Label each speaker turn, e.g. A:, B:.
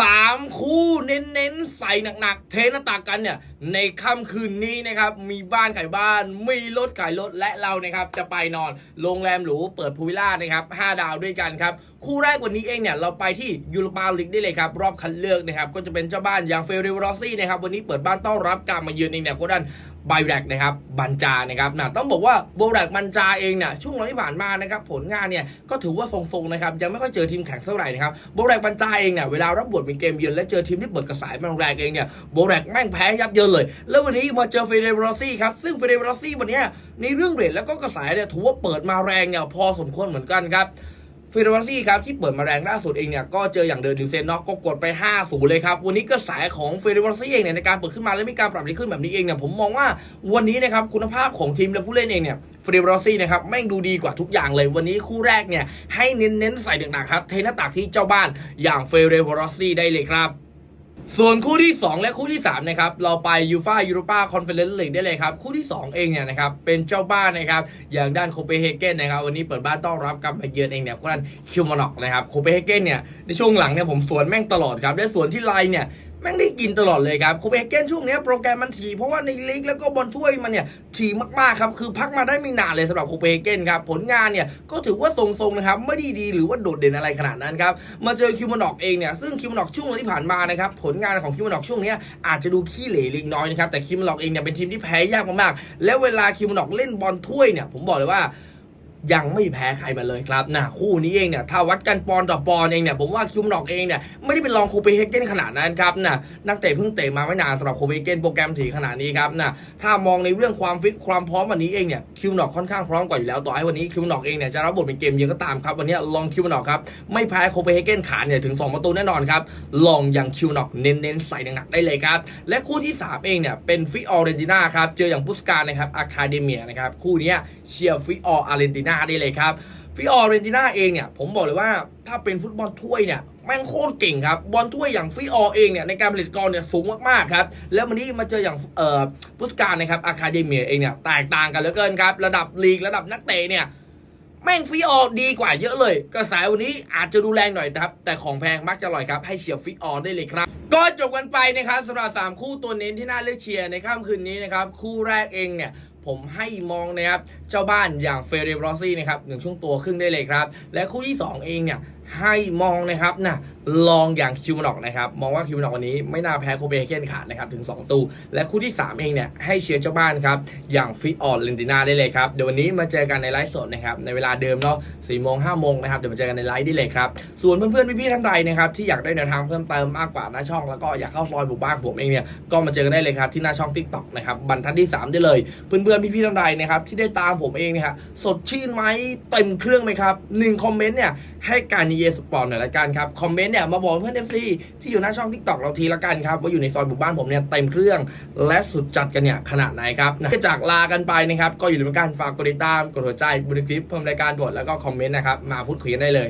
A: สามคู่เน้นๆ ใส่หนักๆ เทนตากันเนี่ย ในค่ำคืนนี้นะครับ มีบ้านขายบ้าน มีรถขายรถและเรานะครับ จะไปนอนโรงแรมหรูเปิดพูลวิลล่านะครับ5ดาวด้วยกันครับ คู่แรกวันนี้เองเนี่ย เราไปที่ยูโรปาลีกได้เลยครับ รอบคัดเลือกนะครับ ก็จะเป็นเจ้าบ้านอย่างเฟรเรวรซี่นะครับ วันนี้เปิดบ้านต้อนรับการมาเยือนเองเนี่ยโคดัน ไบแรกนะครับบันจานะครับนะต้องบอกว่าโบแรกบันจาเองเนี่ยช่วงหลังที่ผ่านมานะครับผลงานเนี่ยก็ถือว่าทรงๆนะครับยังไม่ค่อยเจอทีมแข่งเท่าไหร่นะครับโบแรกบันจาเองเนี่ยเวลารับบทเป็นเกมเยือนและเจอทีมที่เปิดกระสายบันแรกเองเนี่ยโบแรกแม่งแพ้ยับเยินเลย แล้ววันนี้มาเจอเฟเดรอซี่ครับซึ่งเฟเดรอซี่วันเนี้ยในเรื่องเรทแล้วก็กระสายเนี่ยถือว่าเปิดมาแรงเนี่ยพอสมควรเหมือนกันครับ ฟิโรซี่ครับที่เปิดมาแรงล่าสุดเองเนี่ยก็เจออย่างเดินดิวเซนเนาะก็กดไป5-0เลยครับวันนี้ก็สายของฟิโรซี่เองเนี่ยในการเปิดขึ้นมาและมีการปรับที่ขึ้นแบบนี้เองเนี่ยผมมองว่าวันนี้นะครับคุณภาพของทีมและผู้เล่นเองเนี่ยฟิโรซี่นะครับแม่งดูดีกว่าทุกอย่างเลยวันนี้คู่แรกเนี่ยให้เน้นๆใส่หนักๆครับเทหน้าตักที่เจ้าบ้านอย่างเฟเรอรซี่ได้เลยครับ ส่วนคู่ที่ 2 และคู่ที่3นะครับเราไปยูฟายูโรปาคอนเฟอเรนซ์ลีกได้เลยครับ คู่ที่ 2 เองเนี่ยนะครับเป็นเจ้าบ้านนะครับอย่างด้านโคเปนเฮเกนนะครับวันนี้เปิดบ้านต้อนรับกับมาเยือนเองเนี่ยก็ด้านคิวมานอกนะครับโคเปนเฮเกนเนี่ยในช่วงหลังเนี่ยผมสวนแม่งตลอดครับและสวนที่ไลน์เนี่ย แม่งได้กินตลอดเลยครับโคเปนเฮเกนช่วงนี้โปรแกรมมันถี่เพราะว่าในลีกแล้วก็บอลถ้วยมันเนี่ยถี่มากๆครับคือพักมาได้ไม่นานเลยสำหรับโคเปนเฮเกนครับผลงานเนี่ยก็ถือว่าทรงๆนะครับไม่ได้ดีหรือว่าโดดเด่นอะไรขนาดนั้นครับมาเจอคิวมานอกเองเนี่ยซึ่งคิวมานอกช่วงที่ผ่านมานะครับผลงานของคิวมานอกช่วงนี้อาจจะดูขี้เหร่เล็กน้อยนะครับแต่คิวมานอกเองเนี่ยเป็นทีมที่แพ้ยากมากๆแล้วเวลาคิวมานอกเล่นบอลถ้วยเนี่ยผมบอกเลยว่า ยังไม่แพ้ใครมาเลยครับนะคู่นี้เองเนี่ยถ้าวัดกันปอนต่อปอนเองเนี่ยผมว่าคิวมนอกเองเนี่ยไม่ได้เป็นรองโคเปนเฮเกนขนาดนั้นครับนะนักเตะเพิ่งเตะมาไม่นานสำหรับโคเปนเฮเกนโปรแกรมถี่ขนาดนี้ครับนะถ้ามองในเรื่องความฟิตความพร้อมวันนี้เองเนี่ยคิวนอกค่อนข้างพร้อมกว่าอยู่แล้วต่อให้วันนี้คิวนอกเองเนี่ยจะรับบทเป็นเกมเยือนก็ตามครับวันนี้ลองคิวนอกครับไม่แพ้โคเปนเฮเกนขาเนี่ยถึง 2 ประตูแน่นอนครับลองอย่างคิวนอกเน้นๆใส่หนักๆได้เลยครับและคู่ที่ 3 เองเนี่ยเป็นฟิออเรนตินาครับเจออย่างพุสการนะครับอะคาเดเมียนะครับคู่นี้เชียร์ฟิอออาร์เรนตินาได้เลยครับฟิออเรนติน่าเองเนี่ยผมบอกเลยว่าถ้าเป็นฟุตบอลถ้วยเนี่ยแม่งโคตรเก่งครับ บอลถ้วยอย่างฟิออเองเนี่ยในการผลิตกอร์เนี่ยสูงมากๆครับ แล้ววันนี้มาเจออย่างเอ่อพุสการนะครับอาคาเดเมียเองเนี่ยแตกต่างกันเหลือเกินครับ ระดับลีกระดับนักเตะเนี่ยแม่งฟิออดีกว่าเยอะเลย กระแสวันนี้อาจจะดูแรงหน่อยนะครับ แต่ของแพงมักจะอร่อยครับ ให้เชียร์ฟิออได้เลยครับ ก็จบกันไปนะครับสำหรับ 3 คู่ตัวเน้นที่น่าเลือกเชียร์ในค่ำคืนนี้นะครับ คู่แรกเองเนี่ย ผมให้มองนะครับ เจ้าบ้านอย่างเฟเรบรอซี่นะครับหนึ่งช่วงตัวครึ่งได้เลยครับ และคู่ที่ 2 เองเนี่ยให้มองนะครับนะลองอย่างคิวมานอกนะครับ มองว่าคิวมานอกวันนี้ไม่น่าแพ้โคเปนเฮเกนขาดนะครับถึง 2 ตูและคู่ที่ 3 เองเนี่ยให้เชียร์เจ้าบ้านครับ อย่างฟิตออร์เลนตินาได้เลยครับ เดี๋ยววันนี้มาเจอกันในไลฟ์สดนะครับในเวลาเดิมเนาะ4โมง5โมงนะครับเดี๋ยวมาเจอกันในไลฟ์ได้เลยครับ ส่วนเพื่อนๆพี่ๆท่านใดนะครับที่อยากได้แนวทางเพิ่มเติมมากกว่าหน้าช่องแล้วก็อยากเข้าซอยบุกบ้านผมเองเนี่ยก็มาเจอกันได้เลยครับที่หน้าช่อง Tik t o k นะครับบรรทัดที่ 3 ได้เลยเพื่อนๆพี่ๆท่านใดนะครับที่ได้ตามผมเองเนี่ยฮะสดชื่นไหมเต็มเครื่องไหมครับหนึ่งคอมเมนต์เนี่ยให้การนีเยสปอร์ตหน่อยละกันครับคอมเมนต์เนี่ยมาบอกเพื่อนเอฟซีที่อยู่หน้าช่อง Tik t o k เราทีละกันครับว่าอยู่ในซอยบุกบ้านผมเนี่ยเต็มเครื่อง และสุดจัดกันเนี่ยขนาดไหนครับนะจากลากันไปนะครับก็อยู่ในการฝากกดติดตามกดหัวใจบนคลิปเพิ่มรายการด่วนแล้วก็คอมเมนต์นะครับมาพูดคุยกันได้เลย